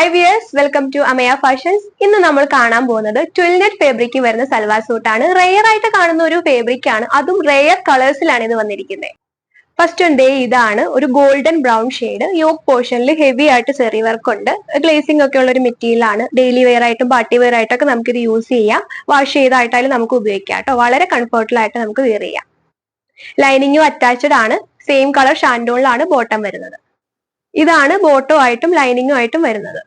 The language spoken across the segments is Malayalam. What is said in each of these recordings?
Hi viewers welcome to Amaya fashions ഇന്ന് നമ്മൾ കാണാൻ പോകുന്നത് ട്വിൽനെറ്റ് ഫാബ്രിക് വരുന്ന സൽവാർ സൂട്ടാണ് റെയർ ആയിട്ട് കാണുന്ന ഒരു ഫാബ്രിക് ആണ്. അതും റെയർ കളേഴ്സിലാണ് ഇത് വന്നിരിക്കുന്നത്. ഫസ്റ്റ് ഡേ ഇതാണ് ഒരു ഗോൾഡൻ ബ്രൗൺ ഷെയ്ഡ് യോക്ക് പോർഷനിൽ ഹെവി ആയിട്ട് ചെറി വർക്ക് ഉണ്ട്. ഗ്ലേസിംഗ് ഒക്കെ ഉള്ള ഒരു മെറ്റീരിയൽ ആണ്. ഡെയിലി വെയർ ആയിട്ടും പാർട്ടി വെയർ ആയിട്ടൊക്കെ നമുക്ക് ഇത് യൂസ് ചെയ്യാം. വാഷ് ചെയ്തായിട്ടാലും നമുക്ക് ഉപയോഗിക്കാം കേട്ടോ. വളരെ കംഫർട്ടബിൾ ആയിട്ട് നമുക്ക് വെയർ ചെയ്യാം. ലൈനിങ്ങും അറ്റാച്ച്ഡ് ആണ്. സെയിം കളർ ഷാൻഡോണിലാണ് ബോട്ടം വരുന്നത്. ഇതാണ് ബോട്ടോ ആയിട്ടും ലൈനിങ്ങും ആയിട്ടും വരുന്നത്.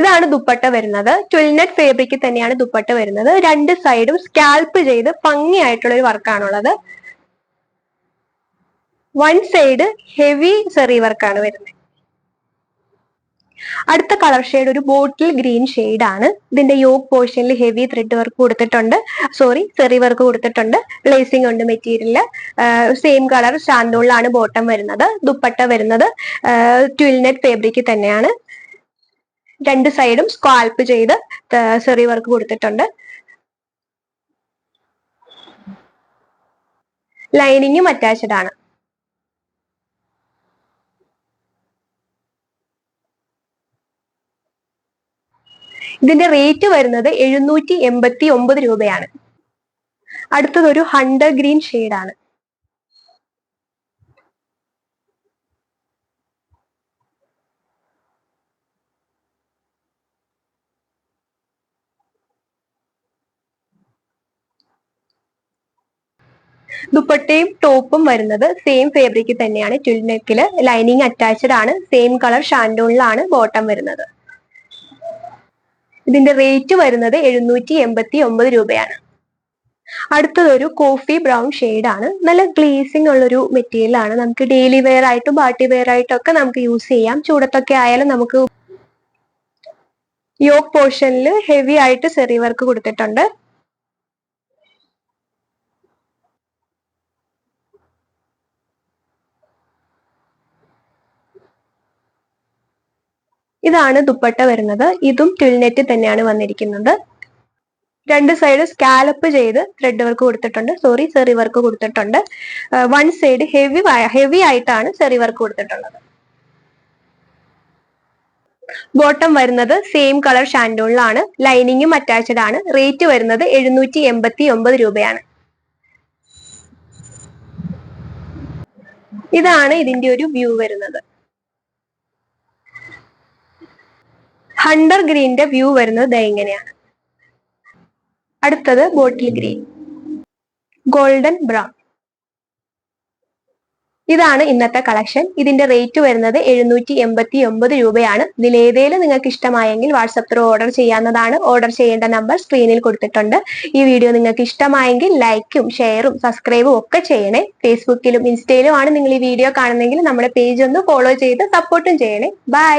ഇതാണ് ദുപ്പട്ട വരുന്നത്. ട്വിൽനെറ്റ് ഫേബ്രിക്കിൽ തന്നെയാണ് ദുപ്പട്ട വരുന്നത്. രണ്ട് സൈഡും സ്കാൽപ്പ് ചെയ്ത് ഭംഗിയായിട്ടുള്ള ഒരു വർക്കാണുള്ളത് വൺ സൈഡ് ഹെവി സെറി വർക്കാണ് വരുന്നത്. അടുത്ത കളർ ഷെയ്ഡ് ഒരു ബോട്ടിൽ ഗ്രീൻ ഷെയ്ഡ് ആണ്. ഇതിന്റെ യോക്ക് പോർഷനിൽ ഹെവി ത്രെഡ് വർക്ക് കൊടുത്തിട്ടുണ്ട്. സോറി സെറി വർക്ക് കൊടുത്തിട്ടുണ്ട്. ലേസിംഗ് ഉണ്ട് മെറ്റീരിയൽ സെയിം കളർ ശാന്തോളിലാണ് ബോട്ടം വരുന്നത്. ദുപ്പട്ട വരുന്നത്. ട്വിൽനെറ്റ് ഫേബ്രിക്ക് തന്നെയാണ്. രണ്ട് സൈഡും സ്കാൽപ്പ് ചെയ്ത് സെറി വർക്ക് കൊടുത്തിട്ടുണ്ട്. ലൈനിങ്ങും അറ്റാച്ച്ഡ് ആണ്. ഇതിന്റെ റേറ്റ് വരുന്നത് എഴുന്നൂറ്റി എൺപത്തി ഒമ്പത് രൂപയാണ്. അടുത്തത് ഒരു ഹണ്ടർ ഗ്രീൻ ആണ്. ദുപ്പട്ടയും ടോപ്പും വരുന്നത് സെയിം ഫേബ്രിക്ക് തന്നെയാണ്. ട്വിൽനെക്കിൽ ലൈനിങ് അറ്റാച്ച്ഡ് ആണ്. സെയിം കളർ ഷാൻഡോണിലാണ് ബോട്ടം വരുന്നത്. ഇതിന്റെ റേറ്റ് വരുന്നത് എഴുന്നൂറ്റി എൺപത്തി ഒമ്പത് രൂപയാണ് അടുത്തതൊരു കോഫി ബ്രൗൺ ആണ്. നല്ല ഗ്ലേസിംഗ് ഉള്ളൊരു മെറ്റീരിയൽ ആണ്. നമുക്ക് ഡെയിലി വെയർ ആയിട്ടും പാർട്ടി വെയർ ആയിട്ടും ഒക്കെ നമുക്ക് യൂസ് ചെയ്യാം. ചൂടത്തൊക്കെ ആയാലും നമുക്ക് യോക്ക് പോർഷനിൽ ഹെവി ആയിട്ട് സെറി വർക്ക് കൊടുത്തിട്ടുണ്ട്. ഇതാണ് ദുപ്പട്ട വരുന്നത്. ഇതും ട്വിൽനെറ്റ് തന്നെയാണ് വന്നിരിക്കുന്നത്. രണ്ട് സൈഡ് സ്കാലപ്പ് ചെയ്ത് ത്രെഡ് വർക്ക് കൊടുത്തിട്ടുണ്ട്. സോറി സെറി വർക്ക് കൊടുത്തിട്ടുണ്ട്. വൺ സൈഡ് ഹെവി ഹെവി ആയിട്ടാണ് സെറി വർക്ക് കൊടുത്തിട്ടുള്ളത്. ബോട്ടം വരുന്നത് സെയിം കളർ ഷാൻഡോണിലാണ് ലൈനിങ്ങും അറ്റാച്ച്ഡ് ആണ്. റേറ്റ് വരുന്നത് എഴുന്നൂറ്റി എൺപത്തി ഒമ്പത് രൂപയാണ്. ഇതാണ് ഇതിന്റെ ഒരു വ്യൂ വരുന്നത്. ഹണ്ടർ ഗ്രീനിന്റെ വ്യൂ വരുന്നത് ഇങ്ങനെയാണ്. അടുത്തത് ബോട്ടിൽ ഗ്രീൻ. Golden brown. ഇതാണ് ഇന്നത്തെ കളക്ഷൻ. ഇതിന്റെ റേറ്റ് വരുന്നത് എഴുന്നൂറ്റി എൺപത്തി ഒമ്പത് രൂപയാണ്. ഇതിലേതേലും നിങ്ങൾക്ക് ഇഷ്ടമായെങ്കിൽ വാട്സപ്പ് ത്രൂ ഓർഡർ ചെയ്യാവുന്നതാണ്. ഓർഡർ ചെയ്യേണ്ട നമ്പർ സ്ക്രീനിൽ കൊടുത്തിട്ടുണ്ട്. ഈ വീഡിയോ നിങ്ങൾക്ക് ഇഷ്ടമായെങ്കിൽ ലൈക്കും ഷെയറും സബ്സ്ക്രൈബും ഒക്കെ ചെയ്യണേ. ഫേസ്ബുക്കിലും ഇൻസ്റ്റയിലും ആണ് നിങ്ങൾ ഈ വീഡിയോ കാണുന്നെങ്കിൽ നമ്മുടെ പേജ് ഒന്ന് ഫോളോ ചെയ്ത് സപ്പോർട്ടും ചെയ്യണേ. ബൈ.